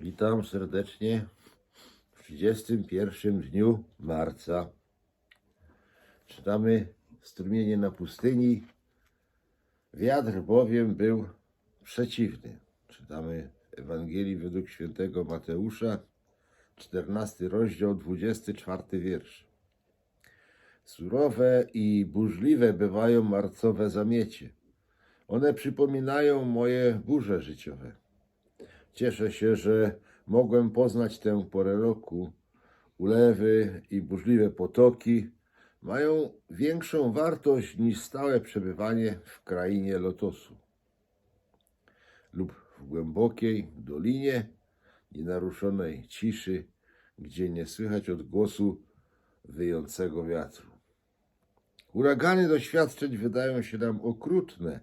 Witam serdecznie w 31 dniu marca. Czytamy strumienie na pustyni. Wiatr bowiem był przeciwny. Czytamy w Ewangelii według świętego Mateusza, 14 rozdział, 24 wiersz. Surowe i burzliwe bywają marcowe zamiecie. One przypominają moje burze życiowe. Cieszę się, że mogłem poznać tę porę roku. Ulewy i burzliwe potoki mają większą wartość niż stałe przebywanie w krainie lotosu lub w głębokiej dolinie nienaruszonej ciszy, gdzie nie słychać odgłosu wyjącego wiatru. Uragany doświadczeń wydają się nam okrutne,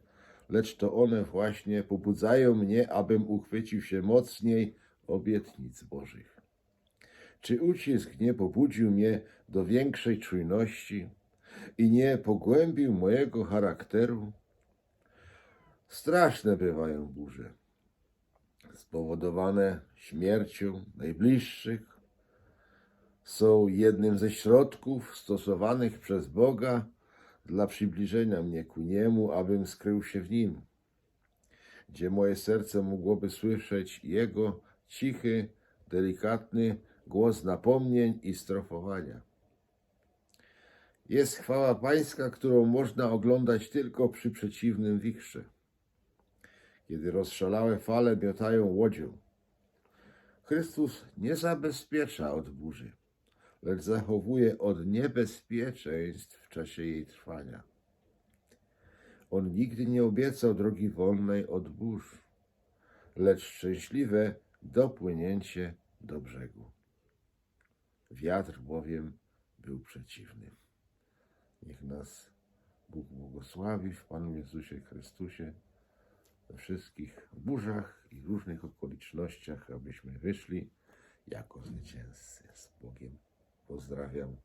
lecz to one właśnie pobudzają mnie, abym uchwycił się mocniej obietnic Bożych. Czy ucisk nie pobudził mnie do większej czujności i nie pogłębił mojego charakteru? Straszne bywają burze, spowodowane śmiercią najbliższych, są jednym ze środków stosowanych przez Boga dla przybliżenia mnie ku Niemu, abym skrył się w Nim, gdzie moje serce mogłoby słyszeć Jego cichy, delikatny głos napomnień i strofowania. Jest chwała Pańska, którą można oglądać tylko przy przeciwnym wichrze, kiedy rozszalałe fale miotają łodzią. Chrystus nie zabezpiecza od burzy, lecz zachowuje od niebezpieczeństw w czasie jej trwania. On nigdy nie obiecał drogi wolnej od burz, lecz szczęśliwe dopłynięcie do brzegu. Wiatr bowiem był przeciwny. Niech nas Bóg błogosławi w Panu Jezusie Chrystusie we wszystkich burzach i różnych okolicznościach, abyśmy wyszli jako zwycięzcy z Bogiem. Pozdrawiam.